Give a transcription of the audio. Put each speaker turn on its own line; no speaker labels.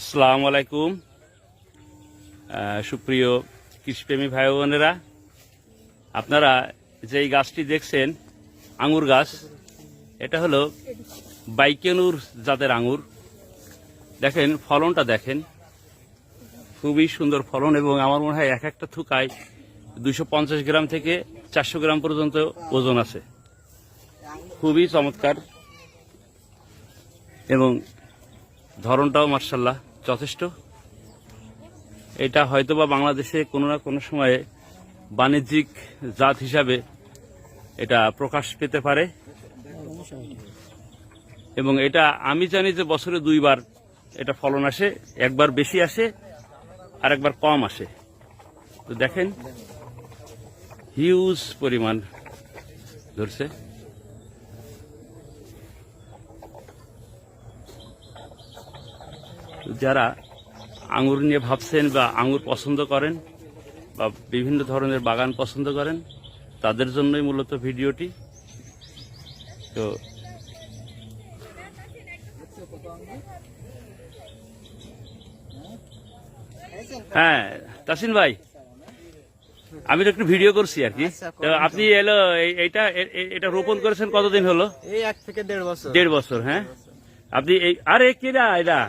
আসসালামু আলাইকুম। সুপ্রিয় কৃষিপ্রেমী ভাই বোনেরা, আপনারা যে এই গাছটি দেখছেন, আঙুর গাছ, এটা হলো বাইকেনুর জাতের আঙুর। দেখেন, ফলনটা দেখেন। খুবই সুন্দর ফলন এবং আমার মনে হয় এক একটা থুকায় পঞ্চাশ গ্রাম থেকে চারশো গ্রাম পর্যন্ত ওজন আছে। খুবই চমৎকার। এবং ধরনটাও মার্শাল্লাহ। যথেষ্ট। এটা হয়তোবা বাংলাদেশে কোনো না কোনো সময়ে বাণিজ্যিক জাত হিসাবে এটা প্রকাশ পেতে পারে। এবং এটা আমি জানি যে বছরে দুইবার এটা ফলন আসে, একবার বেশি আসে আর একবার কম আসে। তো দেখেন, হিউজ পরিমাণ ধরছে। যারা আঙুর নিয়ে ভাবছেন বা আঙুর পছন্দ করেন বা বিভিন্ন ধরনের বাগান পছন্দ করেন তাদের জন্যই মূলত ভিডিওটি। তো হ্যাঁ তাসিন ভাই আমি তো একটু ভিডিও করছি আর কি।
আচ্ছা,
আপনি এলো এই- এইটা এটা রোপণ করেছেন কতদিন হলো?
এই এক থেকে দেড় বছর।
দেড় বছর হ্যাঁ? আপনি এই আরে কিরা এরা?